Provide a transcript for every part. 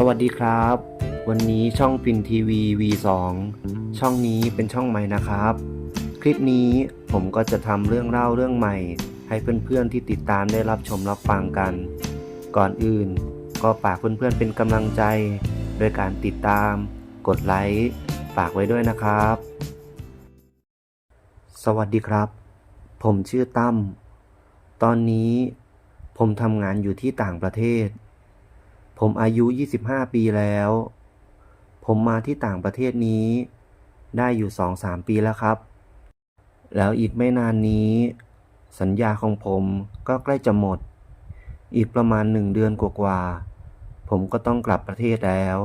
สวัสดีครับ วันนี้ช่องฟินทีวี V2 ช่องนี้เป็นช่องใหม่นะครับ คลิปนี้ผมก็จะทำเรื่องเล่าเรื่องใหม่ ให้เพื่อนๆที่ติดตามได้รับชมรับฟังกัน ก่อนอื่น ก็ฝากเพื่อนๆเป็นกำลังใจ โดยการติดตาม กดไลค์ฝากไว้ด้วยนะครับ สวัสดีครับ ผมชื่อตั้มตอนนี้ผมทำงานอยู่ที่ต่างประเทศ ผมอายุ 25 ปีแล้ว ผมมาที่ต่างประเทศนี้ ได้อยู่ 2-3 ปีแล้วครับ แล้วอีกไม่นานนี้ สัญญาของผมก็ใกล้จะหมด อีกประมาณหนึ่งเดือนกว่าๆ ผมก็ต้องกลับประเทศแล้ว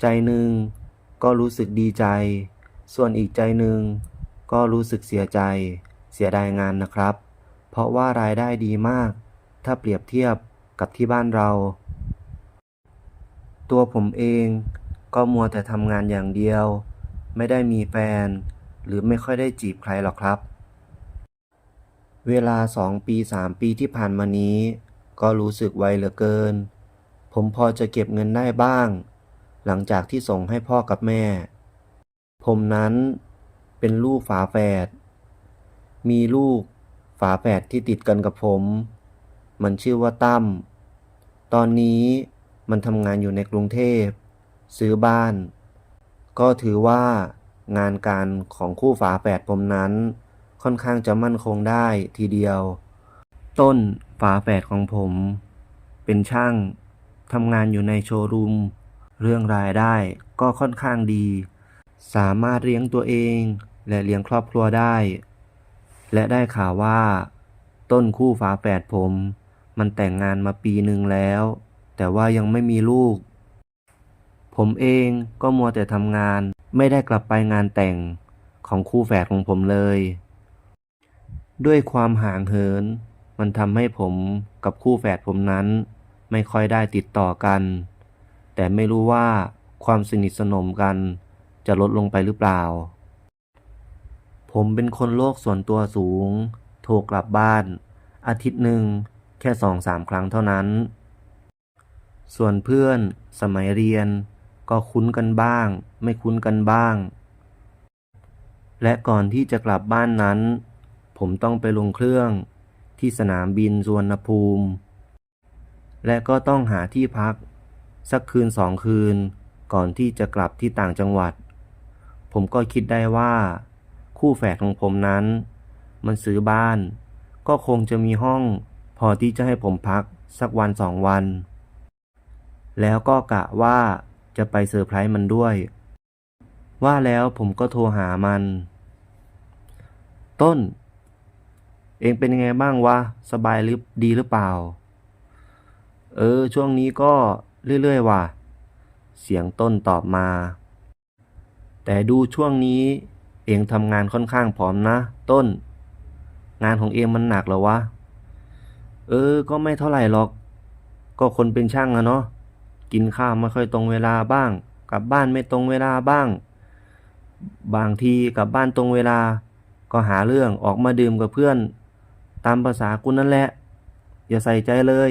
ใจหนึ่งก็รู้สึกดีใจ ส่วนอีกใจหนึ่งก็รู้สึกเสียใจ เสียดายงานนะครับ เพราะว่ารายได้ดีมาก ถ้าเปรียบเทียบกับที่บ้านเรา ตัวผมเองก็มัวแต่ทำงานอย่างเดียว ไม่ได้มีแฟน หรือไม่ค่อยได้จีบใครหรอกครับ เวลาสองปีสามปีที่ผ่านมานี้ ก็รู้สึกไวเหลือเกิน ผมพอจะเก็บเงินได้บ้าง หลังจากที่ส่งให้พ่อกับแม่ ผมนั้นเป็นลูกฝาแฝด มีลูกฝาแฝดที่ติดกันกับผม มันชื่อว่าตั้ม ตอนนี้ มันทำงานอยู่ในกรุงเทพ ซื้อบ้าน ก็ถือว่างานการของคู่ฝาแฝดผมนั้น ค่อนข้างจะมั่นคงได้ทีเดียว ต้นฝาแฝดของผม เป็นช่างทำงานอยู่ในโชว์รูม เรื่องรายได้ก็ค่อนข้างดี สามารถเลี้ยงตัวเองและเลี้ยงครอบครัวได้ และได้ข่าวว่า ต้นคู่ฝาแฝดผม มันแต่งงานมาปีหนึ่งแล้ว แต่ว่ายังไม่มีลูก ผมเองก็มัวแต่ทำงาน ไม่ได้กลับไปงานแต่งของคู่แฝดของผมเลย ด้วยความห่างเหิน มันทำให้ผมกับคู่แฝดผมนั้น ไม่ค่อยได้ติดต่อกัน แต่ไม่รู้ว่าความสนิทสนมกันจะลดลงไปหรือเปล่า ผมเป็นคนโลกส่วนตัวสูง โทรกลับบ้าน อาทิตย์หนึ่งแค่สองสามครั้งเท่านั้น ส่วนเพื่อนสมัยเรียน ก็คุ้นกันบ้าง ไม่คุ้นกันบ้าง และก่อนที่จะกลับบ้านนั้น ผมต้องไปลงเครื่องที่สนามบินสุวรรณภูมิ และก็ต้องหาที่พัก สักคืนสองคืน ก่อนที่จะกลับที่ต่างจังหวัด ผมก็คิดได้ว่า คู่แฝดของผมนั้น มันซื้อบ้าน ก็คงจะมีห้อง พอที่จะให้ผมพักสักวันสองวัน แล้วก็กะว่าจะไปเซอร์ไพรส์มันด้วย ว่าแล้วผมก็โทรหามัน ต้น เองเป็นยังไงบ้างวะ สบายหรือดีหรือเปล่า เออ ช่วงนี้ก็เรื่อย ๆ ว่ะ เสียงต้นตอบมา แต่ดูช่วงนี้ เองทำงานค่อนข้างผอมนะ ต้น งานของเองมันหนักเหรอวะ เออ ก็ไม่เท่าไหร่หรอก ก็คนเป็นช่างอะเนาะ กินข้าวไม่ค่อยตรงเวลาบ้าง กลับบ้านไม่ตรงเวลาบ้าง บางทีกลับบ้านตรงเวลา ก็หาเรื่องออกมาดื่มกับเพื่อน ตามภาษากูนั่นแหละ อย่าใส่ใจเลย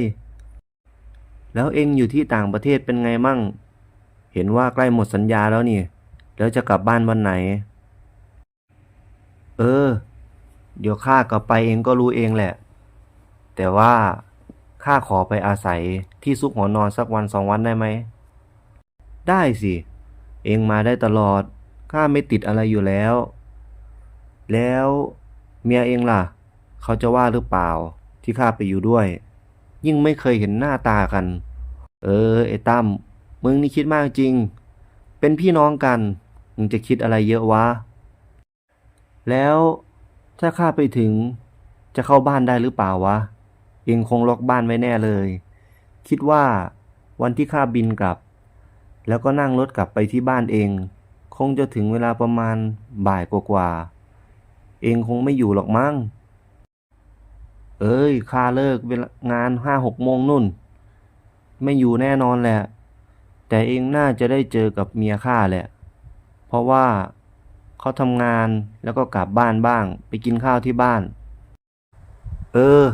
แล้วเองอยู่ที่ต่างประเทศเป็นไงมั่ง เห็นว่าใกล้หมดสัญญาแล้วนี่ แล้วจะกลับบ้านวันไหน เออ เดี๋ยวข้ากลับไปเองก็รู้เองแหละ แต่ว่า ข้าขอไปอาศัยที่ซุกหัวนอนสักวันสองวันได้ไหม ได้สิ เองมาได้ตลอด ข้าไม่ติดอะไรอยู่แล้ว แล้วเมียเองล่ะ เขาจะว่าหรือเปล่าที่ข้าไปอยู่ด้วย ยิ่งไม่เคยเห็นหน้าตากัน เออไอ้ตั้มมึงนี่คิดมากจริง เป็นพี่น้องกัน มึงจะคิดอะไรเยอะวะ แล้วถ้าข้าไปถึงจะเข้าบ้านได้หรือเปล่าวะ เองคงล็อกบ้านไว้แน่เลย คิดว่าวันที่ข้าบินกลับ แล้วก็นั่งรถกลับไปที่บ้านเอง คงจะถึงเวลาประมาณบ่ายกว่าๆเองคงไม่อยู่หรอกมั้งเอ้ยข้าเลิกเวลางานห้าหกโมงนุ่น ไม่อยู่แน่นอนแหละ แต่เองน่าจะได้เจอกับเมียข้าแหละ เพราะว่าเขาทำงานแล้วก็กลับบ้านบ้าง ไปกินข้าวที่บ้าน เออ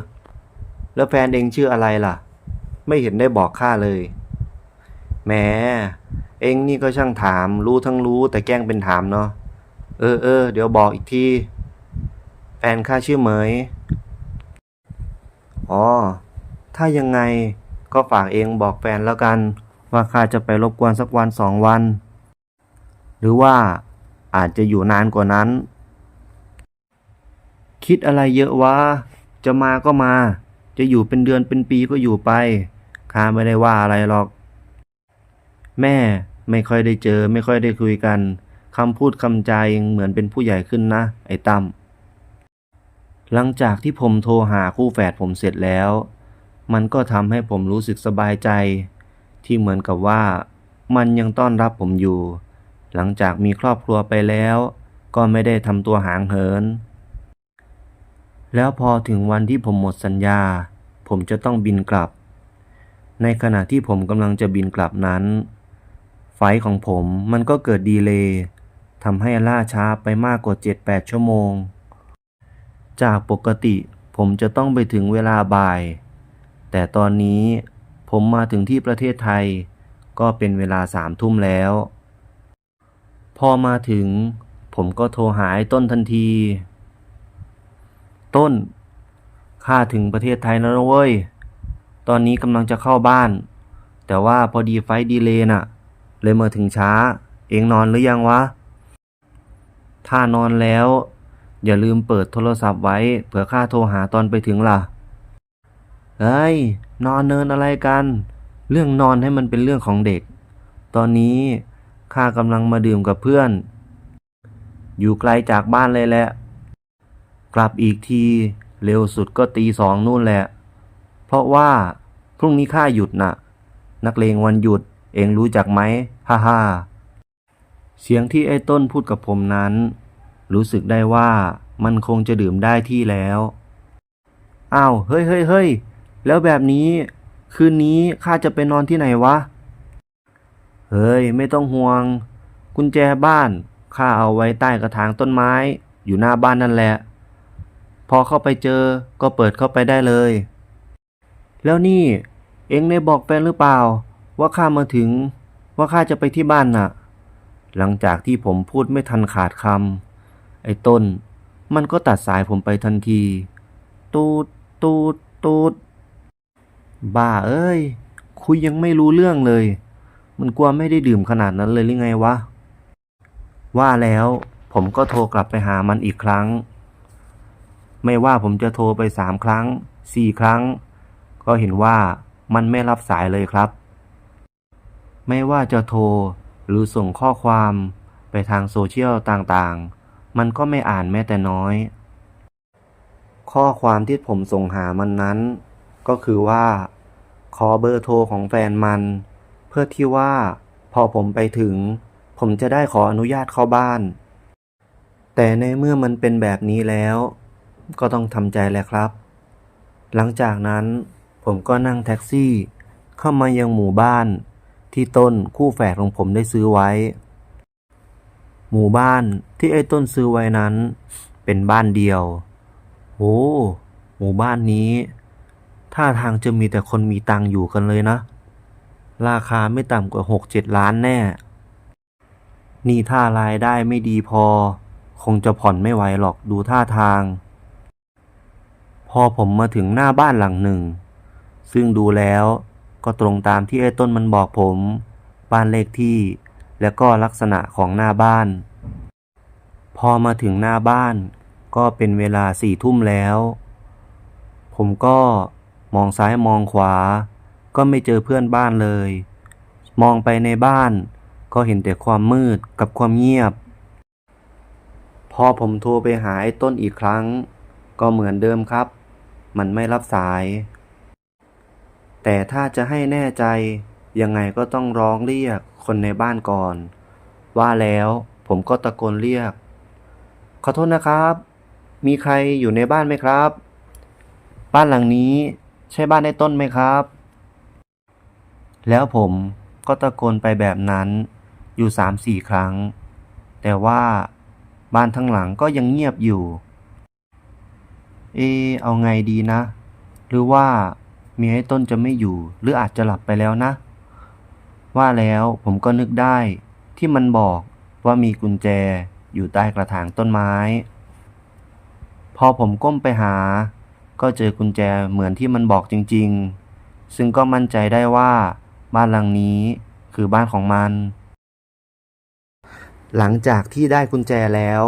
แล้วแฟนเองชื่ออะไรล่ะ ไม่เห็นได้บอกข้าเลย แหม เองนี่ก็ช่างถาม รู้ทั้งรู้แต่แกล้งเป็นถามเนาะ เออเออเดี๋ยวบอกอีกที แฟนข้าชื่อเหมย อ๋อ ถ้ายังไงก็ฝากเองบอกแฟนแล้วกัน ว่าข้าจะไปรบกวนสักวันสองวัน หรือว่าอาจจะอยู่นานกว่านั้น คิดอะไรเยอะวะ จะมาก็มา จะอยู่เป็นเดือนเป็นปีก็อยู่ไปข้าไม่ได้ว่าอะไรหรอก แม่ไม่ค่อยได้เจอ ไม่ค่อยได้คุยกันคำพูดคำใจยังเหมือนเป็นผู้ใหญ่ขึ้นนะ ไอ้ตั้มหลังจากที่ผมโทรหาคู่แฝดผมเสร็จแล้ว มันก็ทำให้ผมรู้สึกสบายใจ ที่เหมือนกับว่า มันยังต้อนรับผมอยู่ หลังจากมีครอบครัวไปแล้ว ก็ไม่ได้ทำตัวหางเหิน แล้วพอถึงวันที่ผมหมดสัญญา ผมจะต้องบินกลับ ในขณะที่ผมกำลังจะบินกลับนั้น ไฟของผมมันก็เกิดดีเลย์ทำให้ล่าช้าไปมากกว่า 7-8 ชั่วโมง จากปกติผมจะต้องไปถึงเวลาบ่าย แต่ตอนนี้ผมมาถึงที่ประเทศไทย ก็เป็นเวลาสามทุ่มแล้ว พอมาถึง ผมก็โทรหาไอ้ต้นทันที ต้น ข้าถึงประเทศไทยแล้วนะเว้ย ตอนนี้กำลังจะเข้าบ้าน แต่ว่าพอดีไฟดีเลย์น่ะ เลยมาถึงช้า เองนอนหรือยังวะ ถ้านอนแล้ว อย่าลืมเปิดโทรศัพท์ไว้ เผื่อข้าโทรหาตอนไปถึงล่ะ เฮ้ย นอนเนินอะไรกัน เรื่องนอนให้มันเป็นเรื่องของเด็ก ตอนนี้ข้ากำลังมาดื่มกับเพื่อน อยู่ไกลจากบ้านเลยแหละ กลับอีกที เร็วสุดก็ตีสองนู่นแหละ เพราะว่า พรุ่งนี้ข้าหยุดน่ะ นักเลงวันหยุด เองรู้จักไหมฮ่าฮ่าเสียงที่ไอ้ต้นพูดกับผมนั้น รู้สึกได้ว่ามันคงจะดื่มได้ที่แล้วอ้าวเฮ้ยเฮ้ยเฮ้ยแล้วแบบนี้ คืนนี้ข้าจะไปนอนที่ไหนวะ เฮ้ย ไม่ต้องห่วง กุญแจบ้านข้าเอาไว้ใต้กระถางต้นไม้ อยู่หน้าบ้านนั่นแหละ พอเข้าไปเจอก็เปิดเข้าไปได้เลย แล้วนี่ เอ็งได้บอกแฟนหรือเปล่า ว่าข้ามาถึง ว่าข้าจะไปที่บ้านน่ะ หลังจากที่ผมพูดไม่ทันขาดคำไอ้ต้น มันก็ตัดสายผมไปทันที ตูดตูดตูดบ้าเอ้ย คุยยังไม่รู้เรื่องเลย มันกลัวไม่ได้ดื่มขนาดนั้นเลยหรือไงวะ ว่าแล้วผมก็โทรกลับไปหามันอีกครั้ง ไม่ว่าผมจะโทรไปสามครั้งสี่ครั้ง ก็เห็นว่ามันไม่รับสายเลยครับ ไม่ว่าจะโทรหรือส่งข้อความไปทางโซเชียลต่างๆ มันก็ไม่อ่านแม้แต่น้อย ข้อความที่ผมส่งหามันนั้น ก็คือว่า ขอเบอร์โทรของแฟนมัน เพื่อที่ว่า พอผมไปถึง ผมจะได้ขออนุญาตเข้าบ้าน แต่ในเมื่อมันเป็นแบบนี้แล้ว ก็ต้องทำใจแหละครับ หลังจากนั้นผมก็นั่งแท็กซี่ เข้ามายังหมู่บ้าน ที่ต้นคู่แฝดของผมได้ซื้อไว้ หมู่บ้านที่ไอ้ต้นซื้อไว้นั้น เป็นบ้านเดียวโอ้หมู่บ้านนี้ท่าทางจะมีแต่คนมีตังอยู่กันเลยนะ ราคาไม่ต่ำกว่าหกเจ็ดล้านแน่ นี่ถ้ารายได้ไม่ดีพอ คงจะผ่อนไม่ไหวหรอกดูท่าทาง อผมมาถึงหน้าบ้านหลังหนึ่ง ซึ่งดูแล้วก็ตรงตามที่ไอ้ต้นมันบอกผม บ้านเลขที่ และก็ลักษณะของหน้าบ้าน พอมาถึงหน้าบ้าน ก็เป็นเวลาสี่ทุ่มแล้ว ผมก็มองซ้ายมองขวา ก็ไม่เจอเพื่อนบ้านเลย มองไปในบ้านก็เห็นแต่ความมืดกับความเงียบ พอผมโทรไปหาไอ้ต้นอีกครั้ง ก็เหมือนเดิมครับ มันไม่รับสาย แต่ถ้าจะให้แน่ใจ ยังไงก็ต้องร้องเรียกคนในบ้านก่อน ว่าแล้วผมก็ตะโกนเรียก ขอโทษนะครับ มีใครอยู่ในบ้านไหมครับ บ้านหลังนี้ใช่บ้านไอ้ต้นไหมครับ แล้วผมก็ตะโกนไปแบบนั้นอยู่สามสี่ครั้ง แต่ว่าบ้านทั้งหลังก็ยังเงียบอยู่ เอ เอาไงดีนะ หรือว่าเมียไอ้ต้นจะไม่อยู่ หรืออาจจะหลับไปแล้วนะ ว่าแล้วผมก็นึกได้ ที่มันบอกว่ามีกุญแจอยู่ใต้กระถางต้นไม้ พอผมก้มไปหา ก็เจอกุญแจเหมือนที่มันบอกจริง ๆ ซึ่งก็มั่นใจได้ว่า บ้านหลังนี้คือบ้านของมัน หลังจากที่ได้กุญแจแล้ว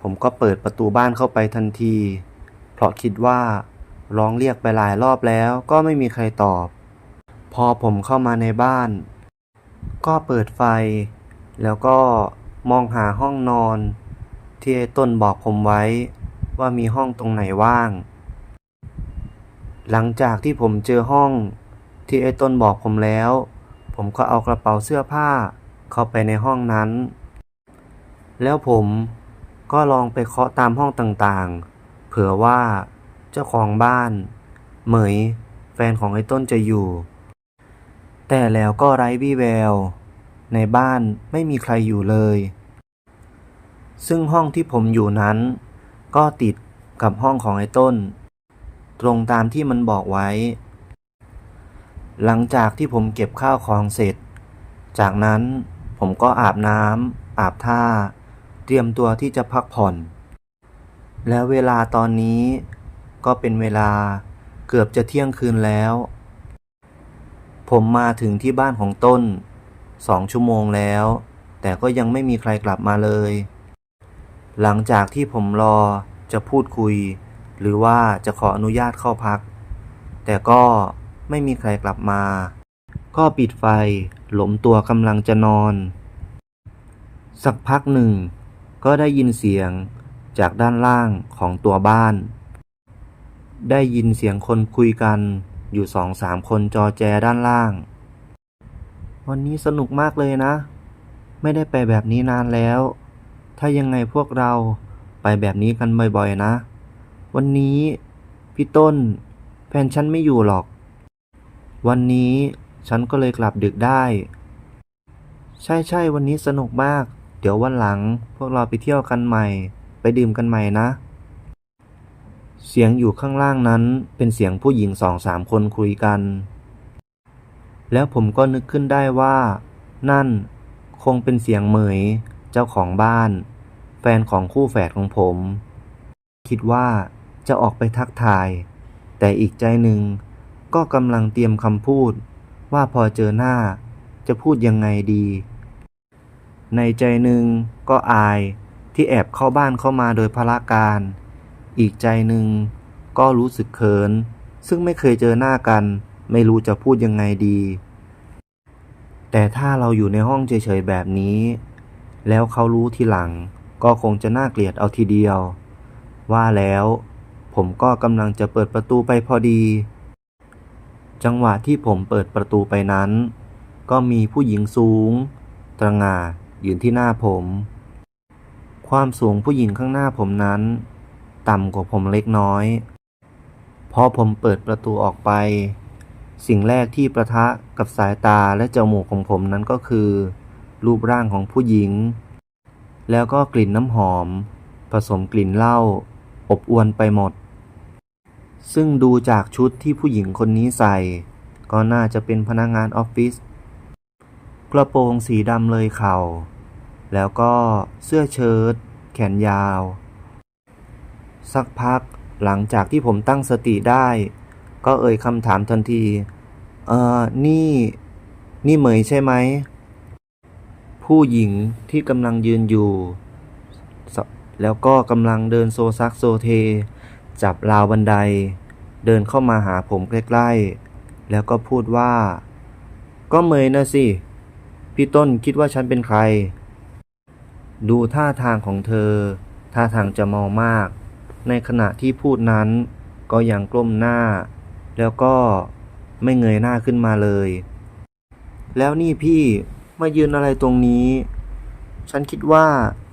ผมก็เปิดประตูบ้านเข้าไปทันที ราะคิดว่าร้องเรียกไปหลายรอบแล้วก็ไม่มีใครตอบ พอผมเข้ามาในบ้าน ก็เปิดไฟ แล้วก็มองหาห้องนอน ที่ไอ้ต้นบอกผมไว้ว่ามีห้องตรงไหนว่าง หลังจากที่ผมเจอห้องที่ไอ้ต้นบอกผมแล้ว ผมก็เอากระเป๋าเสื้อผ้าเข้าไปในห้องนั้น แล้วผมก็ลองไปเคาะตามห้องต่างๆ เผื่อว่าเจ้าของบ้าน เหมย แฟนของไอ้ต้นจะอยู่ แต่แล้วก็ไร้วี่แวว ในบ้านไม่มีใครอยู่เลย ซึ่งห้องที่ผมอยู่นั้น ก็ติดกับห้องของไอ้ต้น ตรงตามที่มันบอกไว้ หลังจากที่ผมเก็บข้าวของเสร็จ จากนั้นผมก็อาบน้ำอาบท่า เตรียมตัวที่จะพักผ่อน แล้วเวลาตอนนี้ก็เป็นเวลาเกือบจะเที่ยงคืนแล้ว ผมมาถึงที่บ้านของต้นสองชั่วโมงแล้ว แต่ก็ยังไม่มีใครกลับมาเลย หลังจากที่ผมรอจะพูดคุย หรือว่าจะขออนุญาตเข้าพัก แต่ก็ไม่มีใครกลับมา ก็ปิดไฟหลมตัวกำลังจะนอน สักพักหนึ่ง ก็ได้ยินเสียง จากด้านล่างของตัวบ้าน ได้ยินเสียงคนคุยกันอยู่สองสามคนจอแจด้านล่าง วันนี้สนุกมากเลยนะ ไม่ได้ไปแบบนี้นานแล้ว ถ้ายังไงพวกเราไปแบบนี้กันบ่อยๆนะ วันนี้พี่ต้นแฟนฉันไม่อยู่หรอก วันนี้ฉันก็เลยกลับดึกได้ ใช่ใช่วันนี้สนุกมาก เดี๋ยววันหลังพวกเราไปเที่ยวกันใหม่ ไปดื่มกันใหม่นะ เสียงอยู่ข้างล่างนั้นเป็นเสียงผู้หญิงสองสามคนคุยกัน แล้วผมก็นึกขึ้นได้ว่า นั่นคงเป็นเสียงเหมย เจ้าของบ้าน แฟนของคู่แฝดของผม คิดว่าจะออกไปทักทาย แต่อีกใจหนึ่งก็กำลังเตรียมคำพูด ว่าพอเจอหน้าจะพูดยังไงดี ในใจหนึ่งก็อาย ที่แอบเข้าบ้านเข้ามาโดยพละการ อีกใจหนึ่งก็รู้สึกเขิน ซึ่งไม่เคยเจอหน้ากัน ไม่รู้จะพูดยังไงดี แต่ถ้าเราอยู่ในห้องเฉยๆแบบนี้ แล้วเขารู้ทีหลัง ก็คงจะน่าเกลียดเอาทีเดียว ว่าแล้วผมก็กำลังจะเปิดประตูไปพอดี จังหวะที่ผมเปิดประตูไปนั้น ก็มีผู้หญิงสูง ตระหง่ายืนที่หน้าผม ความสูงผู้หญิงข้างหน้าผมนั้น ต่ำกว่าผมเล็กน้อย พอผมเปิดประตูออกไป สิ่งแรกที่ประทะกับสายตาและจมูกของผมนั้นก็คือ รูปร่างของผู้หญิง แล้วก็กลิ่นน้ำหอม ผสมกลิ่นเหล้าอบอวนไปหมด ซึ่งดูจากชุดที่ผู้หญิงคนนี้ใส่ ก็น่าจะเป็นพนักงานออฟฟิศกระโปรงสีดำเลยเข่า แล้วก็เสื้อเชิ้ตแขนยาว สักพักหลังจากที่ผมตั้งสติได้ ก็เอ่ยคำถามทันที เออนี่ นี่เหมยใช่ไหม ผู้หญิงที่กำลังยืนอยู่ แล้วก็กำลังเดินโซซักโซเท จับราวบันได เดินเข้ามาหาผมใกล้ๆ แล้วก็พูดว่า ก็เหมยนะสิ พี่ต้นคิดว่าฉันเป็นใคร ดูท่าทางของเธอ ท่าทางจะเมามาก ในขณะที่พูดนั้น ก็ยังกล้มหน้า แล้วก็ไม่เงยหน้าขึ้นมาเลย แล้วนี่พี่มายืนอะไรตรงนี้ ฉันคิดว่า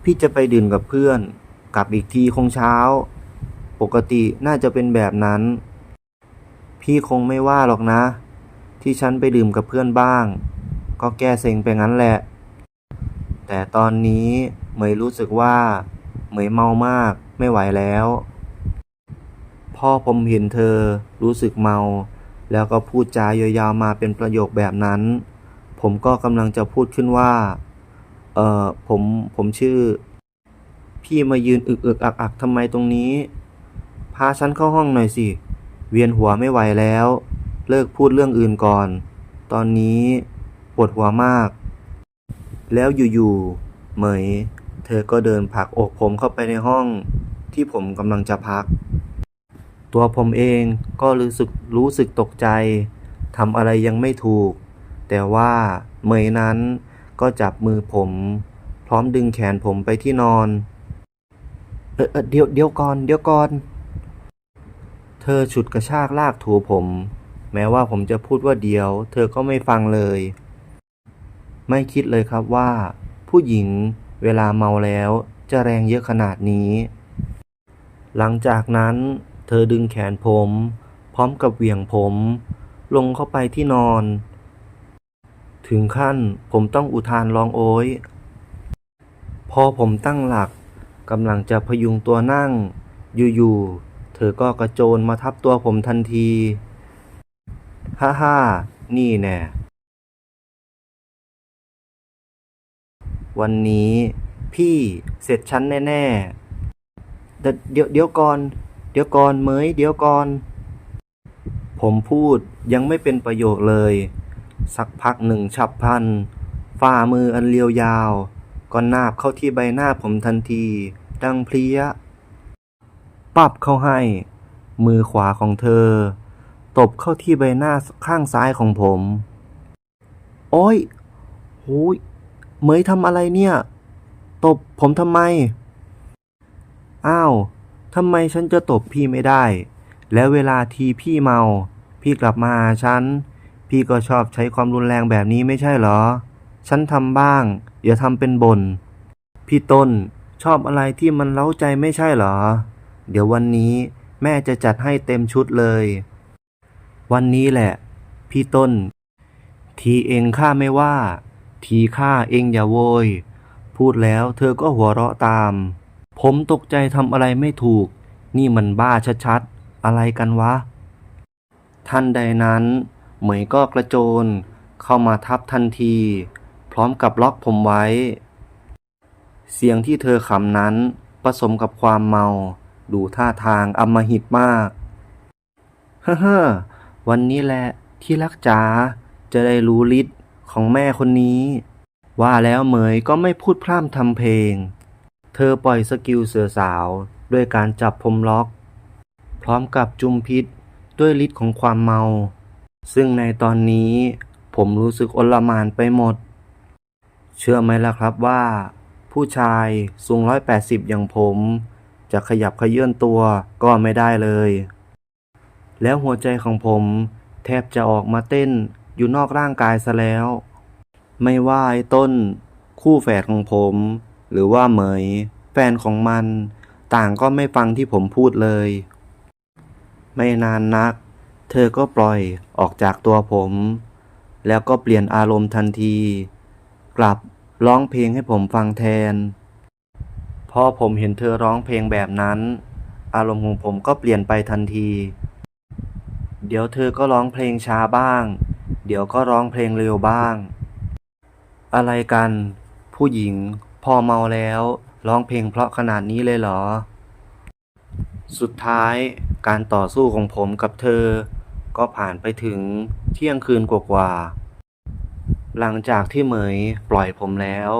พี่จะไปดื่มกับเพื่อน กลับอีกทีคงเช้า ปกติน่าจะเป็นแบบนั้น พี่คงไม่ว่าหรอกนะ ที่ฉันไปดื่มกับเพื่อนบ้าง ก็แก้เซ็งไปงั้นแหละ แต่ตอนนี้ เหมยรู้สึกว่า เหมยเมามากไม่ไหวแล้ว พ่อผมเห็นเธอรู้สึกเมา แล้วก็พูดจายาวๆมาเป็นประโยคแบบนั้น ผมก็กำลังจะพูดขึ้นว่า เออผมผมชื่อ พี่มายืนอึกอึกอักอักทำไมตรงนี้ พาฉันเข้าห้องหน่อยสิ เวียนหัวไม่ไหวแล้ว เลิกพูดเรื่องอื่นก่อน ตอนนี้ปวดหัวมาก แล้วอยู่ๆเหมย อก็เดินผลักอกผมเข้าไปในห้องที่ผมกำลังจะพัก ตัวผมเองก็รู้สึกรู้สึกตกใจทำอะไรยังไม่ถูก แต่ว่าเมยนั้นก็จับมือผม พร้อมดึงแขนผมไปที่นอน เออเออเดี๋ยวเดี๋ยวก่อน เดี๋ยวก่อน เธอฉุดกระชากลากถูผม แม้ว่าผมจะพูดว่าเดี๋ยว เธอก็ไม่ฟังเลย ไม่คิดเลยครับว่า ผู้หญิง เวลาเมาแล้วจะแรงเยอะขนาดนี้ หลังจากนั้น เธอดึงแขนผม พร้อมกับเหวี่ยงผม ลงเข้าไปที่นอน ถึงขั้นผมต้องอุทานร้องโอยพอผมตั้งหลักกำลังจะพยุงตัวนั่ง อยู่ๆ เธอก็กระโจนมาทับตัวผมทันที ฮ่าฮ่าๆนี่แน่ วันนี้พี่เสร็จฉันแน่ๆเดี๋ยวเดี๋ยวเดี๋ยวก่อน เดี๋ยวก่อนเมยเดี๋ยวก่อน ผมพูดยังไม่เป็นประโยคเลย สักพักหนึ่งฉับพลัน ฝ่ามืออันเรียวยาว ก็นาบเข้าที่ใบหน้าผมทันที ดังเพลียปับเข้าให้ มือขวาของเธอ ตบเข้าที่ใบหน้าข้างซ้ายของผม โอ้ยโหย เหมยทำอะไรเนี่ย ตบผมทำไม อ้าวทำไมฉันจะตบพี่ไม่ได้ แล้วเวลาทีพี่เมา พี่กลับมาหาฉัน พี่ก็ชอบใช้ความรุนแรงแบบนี้ไม่ใช่เหรอ ฉันทำบ้าง อย่าทำเป็นบน่น พี่ต้นชอบอะไรที่มันเล้าใจไม่ใช่เหรอ เดี๋ยววันนี้แม่จะจัดให้เต็มชุดเลย วันนี้แหละ พี่ต้น ทีเองข้าไม่ว่า ทีข้าเองอย่าโวย พูดแล้วเธอก็หัวเราะตาม ผมตกใจทำอะไรไม่ถูก นี่มันบ้าชัดๆ อะไรกันวะ ท่านใดนั้น เหมยก็กระโจน เข้ามาทับทันที พร้อมกับล็อกผมไว้ เสียงที่เธอขำนั้นผสมกับความเมา ดูท่าทางอำมหิตมาก เฮ้อๆวันนี้แหละที่รักจ๋าจะได้รู้ฤทธิ์ ของแม่คนนี้ ว่าแล้วเหมยก็ไม่พูดพร่ำทำเพลง เธอปล่อยสกิลเสือสาวด้วยการจับผมล็อก พร้อมกับจุมพิษด้วยฤทธิ์ของความเมา ซึ่งในตอนนี้ผมรู้สึกอลมานไปหมด เชื่อไหมล่ะครับว่า ผู้ชายสูงร้อยแปดสิบอย่างผม จะขยับขยื่นตัวก็ไม่ได้เลย แล้วหัวใจของผมแทบจะออกมาเต้น อยู่นอกร่างกายซะแล้ว ไม่ว่าไอ้ต้น คู่แฝดของผม หรือว่าเหมย แฟนของมัน ต่างก็ไม่ฟังที่ผมพูดเลย ไม่นานนัก เธอก็ปล่อยออกจากตัวผม แล้วก็เปลี่ยนอารมณ์ทันที กลับร้องเพลงให้ผมฟังแทน พอผมเห็นเธอร้องเพลงแบบนั้น อารมณ์ของผมก็เปลี่ยนไปทันที เดี๋ยวเธอก็ร้องเพลงช้าบ้าง ดี๋ยวก็ร้องเพลงเร็วบ้าง อะไรกัน ผู้หญิง พอเมาแล้วร้องเพลงเพราะขนาดนี้เลยเหรอ สุดท้ายการต่อสู้ของผมกับเธอ ก็ผ่านไปถึงเที่ยงคืนกว่าๆหลังจากที่เหมยปล่อยผมแล้ว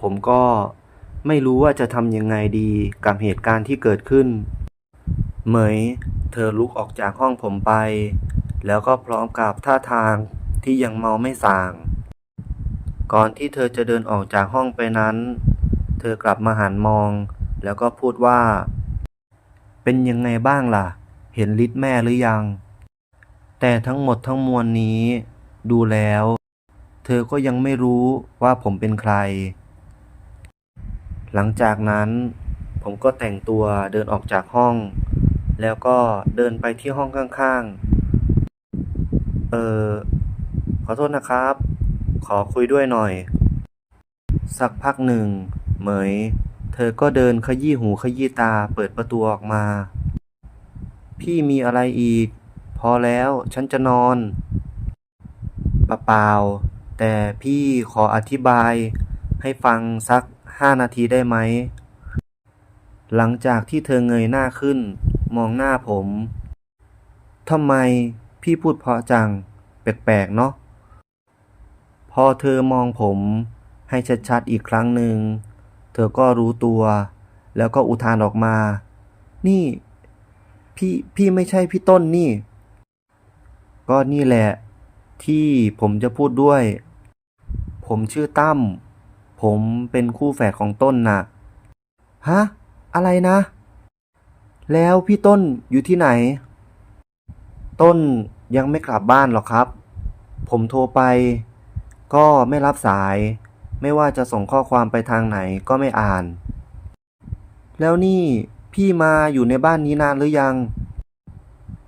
ผมก็ไม่รู้ว่าจะทำยังไงดีกับเหตุการณ์ที่เกิดขึ้น เหมย เธอลุกออกจากห้องผมไป แล้วก็พร้อมกับท่าทาง ที่ยังเมาไม่ส่าง ก่อนที่เธอจะเดินออกจากห้องไปนั้น เธอกลับมาหันมอง แล้วก็พูดว่า เป็นยังไงบ้างล่ะ เห็นฤทธิ์แม่หรือยัง แต่ทั้งหมดทั้งมวลนี้ ดูแล้ว เธอก็ยังไม่รู้ว่าผมเป็นใคร หลังจากนั้น ผมก็แต่งตัวเดินออกจากห้อง แล้วก็เดินไปที่ห้องข้างๆ เออ ขอโทษนะครับ ขอคุยด้วยหน่อย สักพักหนึ่ง เหมย เธอก็เดินขยี้หูขยี้ตาเปิดประตูออกมา พี่มีอะไรอีก พอแล้วฉันจะนอนปะเปล่า แต่พี่ขออธิบาย ให้ฟังสักห้านาทีได้ไหม หลังจากที่เธอเงยหน้าขึ้น มองหน้าผมทำไมพี่พูดเพราะจัง แปลกๆเนาะ พอเธอมองผมให้ชัดๆอีกครั้งหนึ่ง เธอก็รู้ตัว แล้วก็อุทานออกมา นี่ พี่พี่ไม่ใช่พี่ต้นนี่ ก็นี่แหละ ที่ผมจะพูดด้วย ผมชื่อตั้ม ผมเป็นคู่แฝดของต้นน่ะ ฮะ อะไรนะ แล้วพี่ต้นอยู่ที่ไหน ต้นยังไม่กลับบ้านหรอกครับ ผมโทรไป ก็ไม่รับสาย ไม่ว่าจะส่งข้อความไปทางไหนก็ไม่อ่าน แล้วนี่พี่มาอยู่ในบ้านนี้นานหรือยัง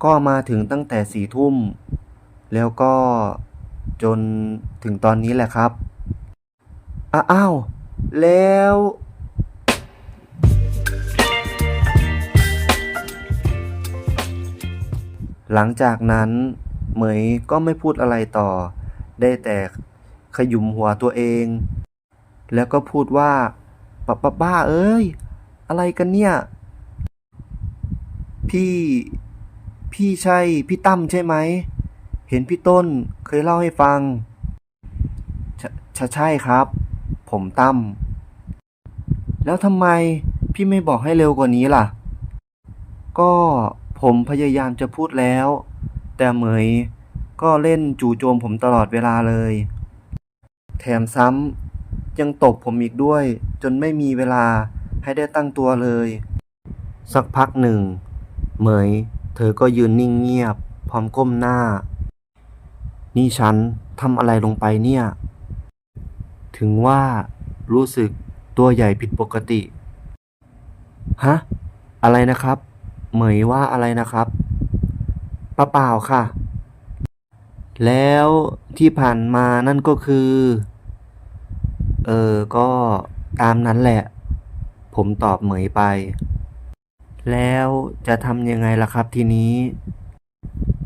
ก็มาถึงตั้งแต่สี่ทุ่ม แล้วก็จนถึงตอนนี้แหละครับ อ้าว แล้วหลังจากนั้นเหมยก็ไม่พูดอะไรต่อ ได้แต่ ขยุมหัวตัวเอง แล้วก็พูดว่าป้าป้าบ้าเอ้ย อะไรกันเนี่ย พี่ พี่ใช่ พี่ตั้มใช่ไหม เห็นพี่ต้นเคยเล่าให้ฟังชชใช่ครับ ผมตั้มแล้วทำไมพี่ไม่บอกให้เร็วกว่านี้ล่ะ ก็ผมพยายามจะพูดแล้ว แต่เหมยก็เล่นจู่โจมผมตลอดเวลาเลย แถมซ้ำยังตบผมอีกด้วย จนไม่มีเวลาให้ได้ตั้งตัวเลย สักพักหนึ่ง เหมย เธอก็ยืนนิ่งเงียบ พร้อมก้มหน้า นี่ฉันทำอะไรลงไปเนี่ย ถึงว่ารู้สึกตัวใหญ่ผิดปกติ ฮะ อะไรนะครับ เหมยว่าอะไรนะครับปเปล่าค่ะ แล้วที่ผ่านมานั่นก็คือ เออ ก็ตามนั้นแหละ ผมตอบเหมยไป แล้วจะทำยังไงล่ะครับทีนี้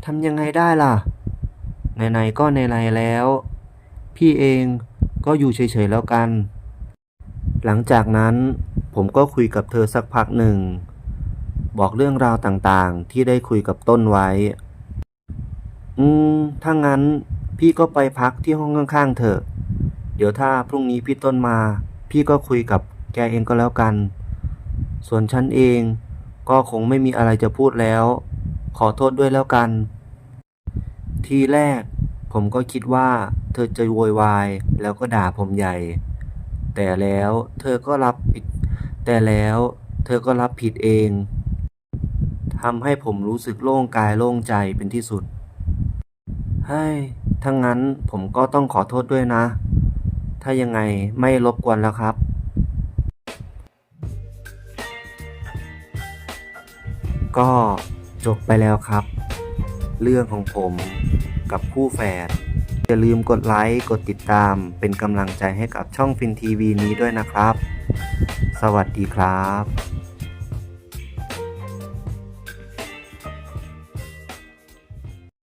ทำยังไงได้ล่ะไหนๆก็ไหนๆแล้ว พี่เองก็อยู่เฉยๆแล้วกัน หลังจากนั้นผมก็คุยกับเธอสักพักหนึ่ง บอกเรื่องราวต่างๆที่ได้คุยกับต้นไว้ อืม ถ้างั้นพี่ก็ไปพักที่ห้องข้างๆเถอะ เดี๋ยวถ้าพรุ่งนี้พี่ต้นมา พี่ก็คุยกับแกเองก็แล้วกัน ส่วนฉันเองก็คงไม่มีอะไรจะพูดแล้ว ขอโทษด้วยแล้วกัน ทีแรก ผมก็คิดว่า เธอจะโวยวายแล้วก็ด่าผมใหญ่ แต่แล้วเธอก็รับผิด แต่แล้วเธอก็รับผิดเองทำให้ผมรู้สึกโล่งกายโล่งใจเป็นที่สุด เฮ้ยถ้างั้นผมก็ต้องขอโทษด้วยนะ ถ้ายังไงไม่รบกวนแล้วครับ ก็จบไปแล้วครับ เรื่องของผมกับคู่แฝดอย่าลืมกดไลค์ กดติดตามเป็นกำลังใจให้กับช่องฟินทีวีนี้ด้วยนะครับ สวัสดีครับ